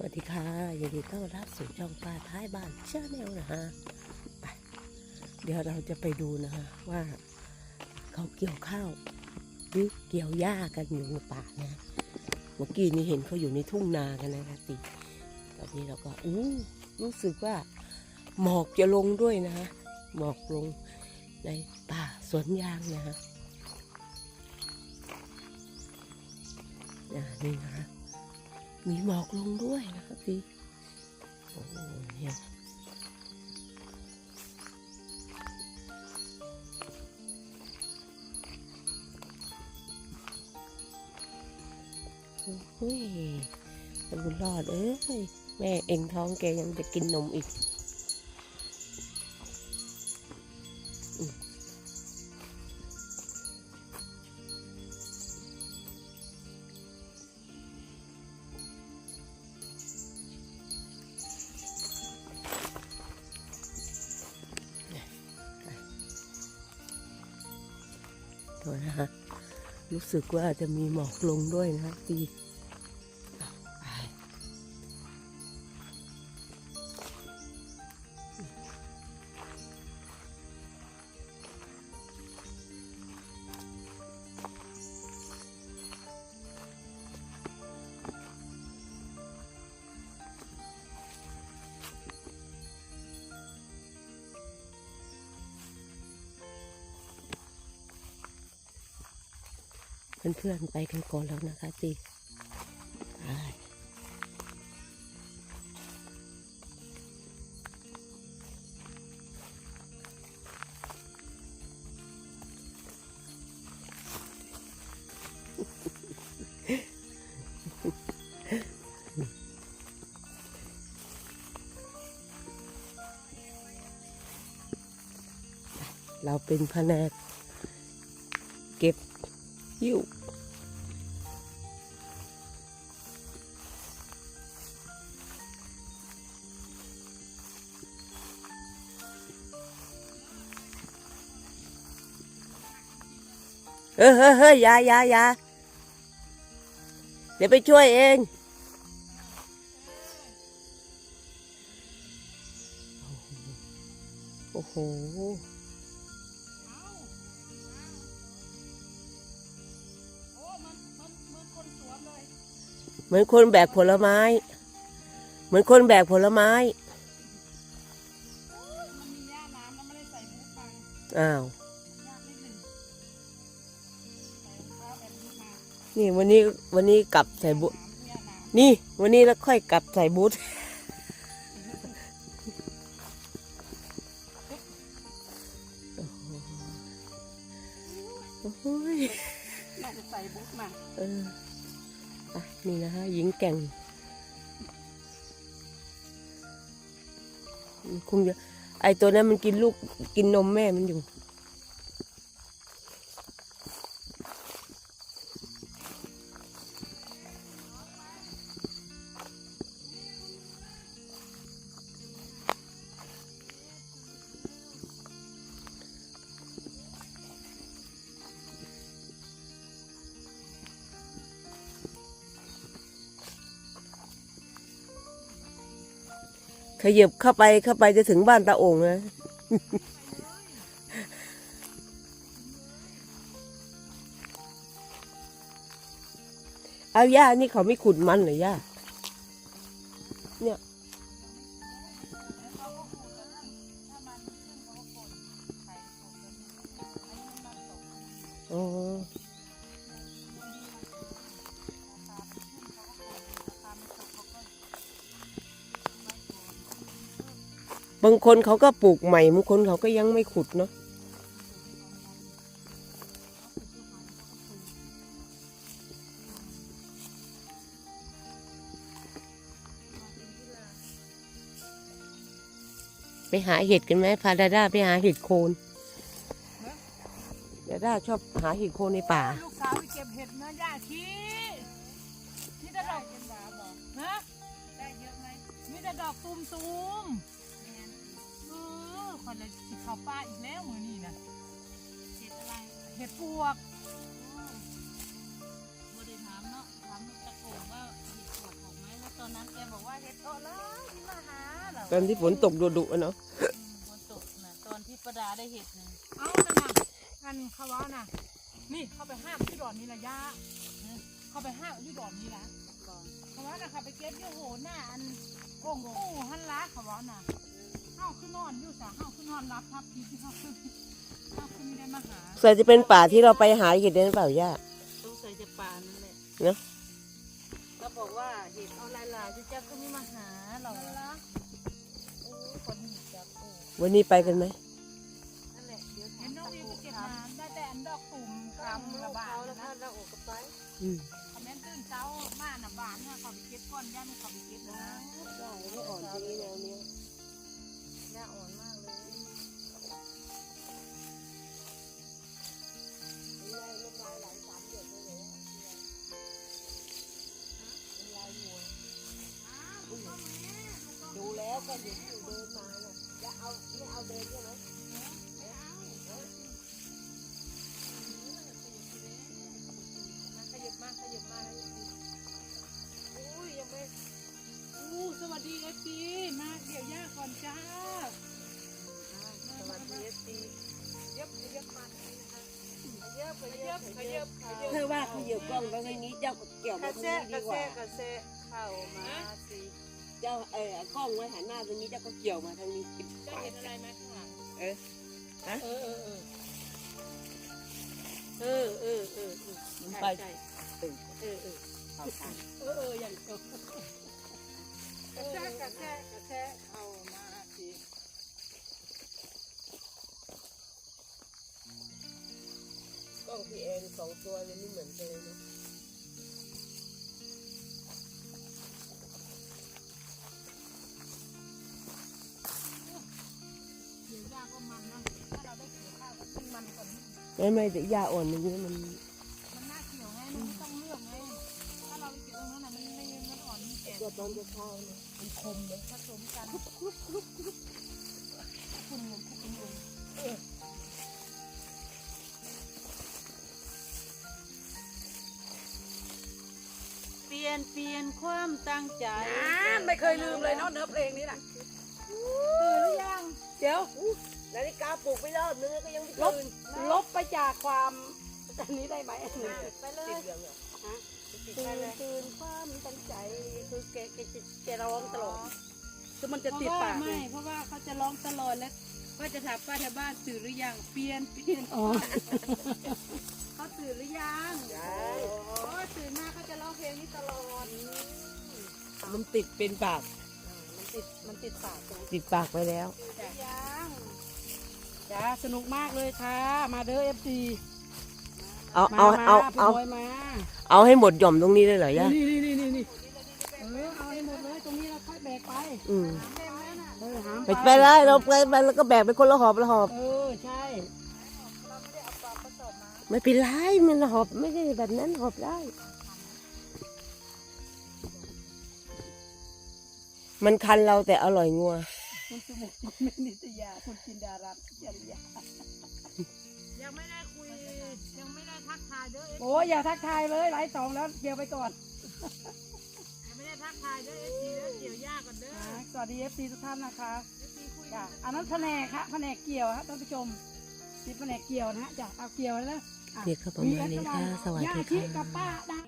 สวัสดีค่ะยินดีต้อนรับสู่ช่องปลาท้ายบ้านชาแนลนะฮะไปเดี๋ยวเราจะไปดูนะฮะว่า เขาเกี่ยวข้าวหรือเกี่ยวหญ้ากันอยู่ในป่านะเมื่อกี้นี้เห็นเขาอยู่ในทุ่งนากันนะคะติตอนนี้เราก็อู้รู้สึกว่า หมอกจะลงด้วยนะฮะหมอกลงในป่าสวนยางนะฮะอ่านี่นะะ มีหมอกลงด้วยนะครับพี่โอ้โหเนี่ยโอ้ยตะบุญรอดเอ้ย แม่เองท้องแกยังจะกินนมอีก โทษนะฮะรู้สึกว่าจะมีหมอกลงด้วยนะพี่ เพื่อนๆไปกันก่อนแล้วนะคะจีเราเป็นแผนกเก็บยิ้ว เออเฮ้ยเฮ้ยยายายาเดี๋ยวไปช่วยเองโอ้โหเหมือนคนแบกผลไม้ เหมือนคนแบกผลไม้มันมีหญ้าน้ำแล้วไม่ได้ใส่หมูฟังอ้าว นี่วันนี้วันนี้กลับใส่บุตน้ำหญ้าน้นี่ วันนี้แล้วค่อยกลับใส่บูทโอ้โหำน่าจะใส่บุ๊กมา เอออะนี่นะฮะหญิงแกร่ง คงจะไอตัวนั้นมันกินลูกกินนมแม่มันอยู่ ขยับเข้าไปเข้าไปจะถึงบ้านตาโองนะเอาย่านี่เขาไม่ขุดมันเหรอย่าเนี่ยางคนเขาก็ปลูกใหม่บางคนเขาก็ยังไม่ขุดเนาะไปหาเห็ดกันไหมพาดาด้าไปหาเห็ดโคนดาด้าชอบหาเห็ดโคนในป่า ลูกสาวไปเก็บเห็ดนะย่าชีนี่แต่ดอกเป็นหวาบอกฮะได้เยอะไหมมีแต่ดอกตูมตูมเออ คนเลยสิเขาป้าอีกแล้วมือนี่นะเห็ดอะไรเห็ดปวกบริถามเนาะถามตะโกงว่าเห็ดปวกออกไหมแล้วตอนนั้นนะแกบอกว่าเห็ดเอาแล้วที่มาหาเราตอนที่ฝนตกดุๆอะเนาะฝนตกนะตอนที่ประดาได้เห็ดนะเอานั่นน่ะอันเขาว่าน่ะ นี่เข้าไปห้ามที่ดอนนี่ละย่าเข้าไปห้ามที่ดอนนี่ละเขาว่าน่ะค่ะไปเก็บอยู่โหหน้าอันโอ่งตู้หันล้าเขาว่าน่ะ เฮาขึ้นนอนอยู่สาเฮาขึ้นนอนรับทับพีที่เฮาขึ้นเฮาขึ้นไม่ได้มาหาส่วนจะเป็นป่าที่เราไปหาเห็ดได้หรือเปล่าย่า สงสัยจะปานนั่นแหละเนอะ ก็บอกว่าเห็ดเอาหลายๆจะจับก็ไม่มาหาเราละโอ้ยคนหิจับโอ้วันนี้ไปกันไหมนั่นแหละเดี๋ยวเห็นน้องวีไปเก็บน้ำได้แต่อันดอกตุ่มกำระบาดแล้วก็เราออกกันไปอืมคอมเมนต์ตื่นเช้ามาหน่ะบานเนี่ยเขาไปเก็บก้อนย่าไม่เขาไปเก็บนะ ได้ไม่อ่อนจริงแนวนี้ห้าอ่อนมากเลยดูแล้วก็เห็นอยู่เดินมาน่ะจะเอาไม่เอาเดินใช่ไหมขยับมาขยับมาอุ้ยยังไม่อู้สวัสดีเอฟซีมาเดี๋ยวย่าก่อนจ้า ยับยับขยับขยับเธอว่าเขาเหยียบกล้องไปทางนี้เจ้าก็เกี่ยวกมาระทางแซะนี้กดีระกแซะว่ากระแซะเข้ามาสิเจ้าเออกล้องไว้หันหน้าทางนี้เจ้าก็เกี่ยวมาทางนี้จะเห็นอะไรไหมข้างหลังเออฮะเออเออเออเออเออเออมันใช่ไปใช่ตึงเออเออเข้าทางเออเอออย่างเดียวกระแทกกระแทกกระแทกเอามาสิ กล้องพีเอ็นสองตัวเลยไม่เหมือนกันเลยเนาะเดี๋ยวยาก็มันนะถ้าเราได้เกี่ยวข้าวก็ต้องมันกว่านี้ไม่ไม่แต่ยาอ่อนอย่างนี้มันมันน่าเกี่ยวไงมันไม่ต้องเลือกไงถ้าเราไปเกี่ยวตรงนั้นน่ะมันไม่มันอ่อนมีแก่ตัวตอนจะเข้าเนี่ยมันคมเลยผสมกันคุกคุกคุกคุกคุณลงคุณลงเออเปลี่ย นเปลี่ยนความตั้งใจไม่เคยลืมเลยเนาะเนื้อเพลงนี้น่ะตื่นหรือยังเดี๋ยวนาฬิกาปลุกไปรอบนึงก็ยังไม่ลบตื่นลบไปจากความอันนี้ได้ไหมไปเลติยดเหลืองอะตื่นตื่นความตั้งใจคือแกแกจะแกร้องตลอดคือมันจะติดปากไม่ไงเพราะว่าเขาจะร้องตลอดแล้ว ก็จะถามป้าแถวบ้านตื่นหรือยังเปลี่ยนเปลี่ยนอ๋อเขาตื่นหรือยังใช่โอ้ตื่นมาเขาจะร้องเพลงนี้ตลอดมันติดเป็นปาก มันติดมันติดปากไงติดปากไปแล้ว ตื่นหรือยังจ้าสนุกมากเลยค่ะ มาเด้อเอฟซีเอามาเอามาเอาพี่เอาบอยมาเอาให้หมดหย่อมตรงนี้เลยเหรอย่านี่นี่นี่นี่นี่เออเอาให้หมดเลยตรงนี้เราค่อยแบกไปอืม ออหามไปไปได้เราไปไปแล้วก็แบกไปคนละหอบละหอบ เออใช่เราไม่ได้เอาปลากระสอบมาไม่เป็นไรมันหอบไม่ได้แบบนั้นหอบได้ มันคันเราแต่อร่อยงัว คุณสมุกมินิตยาคุณจินดารัตน์จริยายังไม่ได้คุย ยังไม่ได้ทักทายเด้อโอ้ยอย่าทักทายเลยไลฟ์สองแล้วเดี๋ยวไปก่อนยังไม่ได้ ทักทายเด้อเอฟซีเด้อเกี่ยวยากก่อนเด้ออ่าสวัสดีเอฟซีทุกท่านนะคะเอฟซีคุยจ้ะอันนั้นแผนกฮะแผนกเกี่ยวฮะท่านผู้ชมที่แผนกเกี่ยวนะฮะจ้ะเอาเกี่ยวแล้วอะเนี่ยก็ประมาณนี้ค่ะสวัสดีย่าชิค่ะกับป้านะ